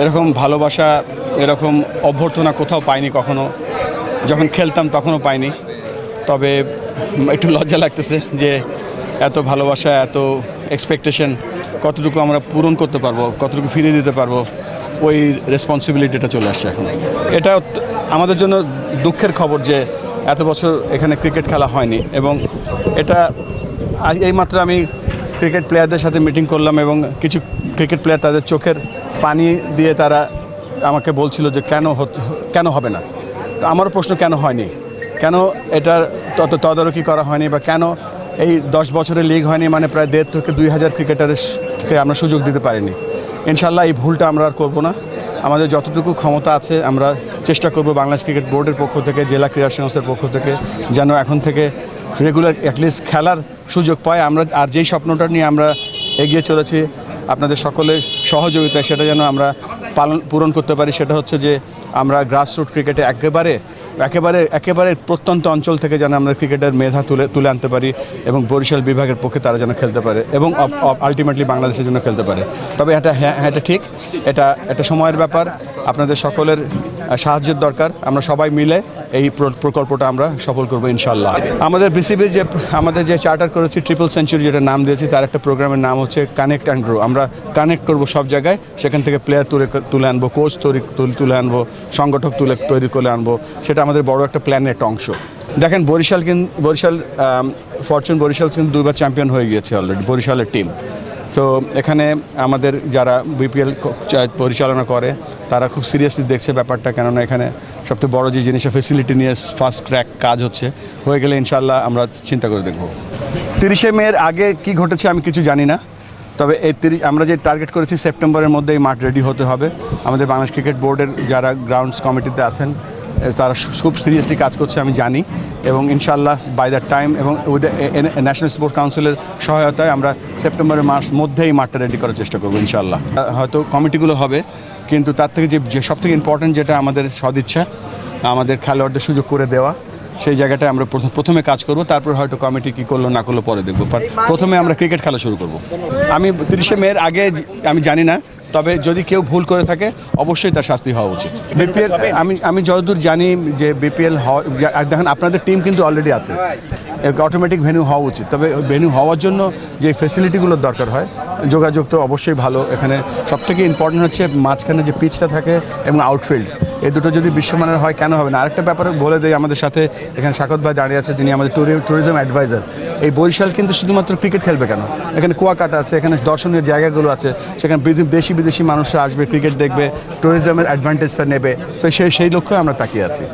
এরকম ভালোবাসা, এরকম অভ্যর্থনা কোথাও পাইনি কখনো। যখন খেলতাম তখনও পাইনি। তবে একটু লজ্জা লাগতেছে যে এত ভালোবাসা, এত এক্সপেকটেশন কতটুকু আমরা পূরণ করতে পারব, কতটুকু ফিরিয়ে দিতে পারব, ওই রেসপন্সিবিলিটিটা চলে আসছে এখন। এটা আমাদের জন্য দুঃখের খবর যে এত বছর এখানে ক্রিকেট খেলা হয়নি এবং এটা এইমাত্র আমি ক্রিকেট প্লেয়ারদের সাথে মিটিং করলাম এবং কিছু ক্রিকেট প্লেয়ার তাদের চোখের পানি দিয়ে তারা আমাকে বলছিল যে কেন কেন হবে না? তো আমারও প্রশ্ন কেন হয়নি? কেন এটার তত, তদারকি করা হয়নি বা কেন এই দশ বছরের লিগ হয়নি মানে প্রায় দেড় থেকে দুই হাজার ক্রিকেটারকে আমরা সুযোগ দিতে পারিনি। ইনশাল্লাহ এই ভুলটা আমরা আর করব না। আমাদের যতটুকু ক্ষমতা আছে আমরা চেষ্টা করব বাংলাদেশ ক্রিকেট বোর্ডের পক্ষ থেকে, জেলা ক্রীড়া সংস্থার পক্ষ থেকে যেন এখন থেকে রেগুলার অ্যাটলিস্ট খেলার সুযোগ পায়। আমরা, আর যেই স্বপ্নটা নিয়ে আমরা এগিয়ে চলেছি আপনাদের সকলের সহযোগিতায় সেটা যেন আমরা পালন, পূরণ করতে পারি, সেটা হচ্ছে যে আমরা গ্রাসরুট ক্রিকেটে একেবারে একেবারে একেবারে প্রত্যন্ত অঞ্চল থেকে যেন আমরা ক্রিকেটের মেধা তুলে তুলে আনতে পারি এবং বরিশাল বিভাগের পক্ষে তারা যেন খেলতে পারে এবং আলটিমেটলি বাংলাদেশের জন্য খেলতে পারে। তবে এটা হ্যাঁ হ্যাঁ এটা ঠিক, এটা একটা সময়ের ব্যাপার। আপনাদের সকলের সাহায্যের দরকার। আমরা সবাই মিলে এই প্রকল্পটা আমরা সফল করব ইনশাল্লাহ আমাদের বিসিবির যে, আমাদের যে চার্টার করেছি ট্রিপল সেঞ্চুরি যেটা নাম দিয়েছি, তার একটা প্রোগ্রামের নাম হচ্ছে কানেক্ট অ্যান্ড গ্রো আমরা কানেক্ট করব সব জায়গায়। সেখান থেকে প্লেয়ার তুলে তুলে আনব কোচ তৈরি, তুলে আনব, সংগঠক তুলে, তৈরি করে আনব। সেটা আমাদের বড় একটা প্ল্যানের একটা অংশ। দেখেন, বরিশাল কিন্তু বরিশাল ফরচুন বরিশাল কিন্তু দুইবার চ্যাম্পিয়ন হয়ে গিয়েছে অলরেডি বরিশালের টিম তো এখানে আমাদের যারা বিপিএল পরিচালনা করে, তারা খুব সিরিয়াসলি দেখছে ব্যাপারটা, কেননা এখানে সবচেয়ে বড় যে জিনিসটা ফেসিলিটি নিয়ে ফার্স্ট ট্র্যাক কাজ হচ্ছে, হয়ে গেলে ইনশাল্লাহ আমরা চিন্তা করে দেখব। তিরিশে মেয়ের আগে কি ঘটেছে আমি কিছু জানি না, তবে এই তিরিশ আমরা যে টার্গেট করেছি সেপ্টেম্বরের মধ্যে এই মাঠ রেডি হতে হবে। আমাদের বাংলাদেশ ক্রিকেট বোর্ডের যারা গ্রাউন্ডস কমিটিতে আছেন তারা খুব সিরিয়াসলি কাজ করছে, আমি জানি। এবং ইনশাল্লাহ বাই দ্য টাইম এবং উইথ ন্যাশনাল স্পোর্টস কাউন্সিলের সহায়তায় আমরা সেপ্টেম্বরের মাস মধ্যেই মাঠটা রেডি করার চেষ্টা করব ইনশাল্লাহ হয়তো কমিটিগুলো হবে, কিন্তু তার থেকে যে সব থেকে ইম্পর্ট্যান্ট যেটা আমাদের সদিচ্ছা, আমাদের খেলোয়াড়দের সুযোগ করে দেওয়া সেই জায়গাটায় আমরা প্রথম- প্রথমে কাজ করব, তারপর হয়তো কমিটি কী করল, না করল পরে দেখব। প্রথমে আমরা ক্রিকেট খেলা শুরু করব। আমি তিরিশে মেয়ের আগে আমি জানি না, তবে যদি কেউ ভুল করে থাকে, অবশ্যই তার শাস্তি হওয়া উচিত। বিপিএল আমি আমি যতদূর জানি যে বিপিএল হওয়া দেখেন, আপনাদের টিম কিন্তু অলরেডি আছে। অটোমেটিক ভেন্যু হওয়া উচিত। তবে ভেন্যু হওয়ার জন্য যে ফেসিলিটিগুলোর দরকার হয়, যোগাযোগ তো অবশ্যই ভালো। এখানে সবথেকে ইম্পর্টেন্ট হচ্ছে মাঝখানে যে পিচটা থাকে এবং আউটফিল্ড এই দুটো যদি বিশ্বমানের হয়, কেন হবে না? আরেকটা ব্যাপারে বলে দেয় আমাদের সাথে, এখানে সাকত ভাই দাঁড়িয়ে আছে, যিনি আমাদের ট্যুরিজম অ্যাডভাইজার এই বরিশাল কিন্তু শুধুমাত্র ক্রিকেট খেলবে কেন? এখানে কুয়াকাটা আছে, এখানে দর্শনীয় জায়গাগুলো আছে, সেখানে দেশি বিদেশি মানুষরা আসবে ক্রিকেট দেখবে ট্যুরিজমের অ্যাডভান্টেজটা নেবে। তো সেই সেই লক্ষ্যে আমরা তাকিয়ে আছি।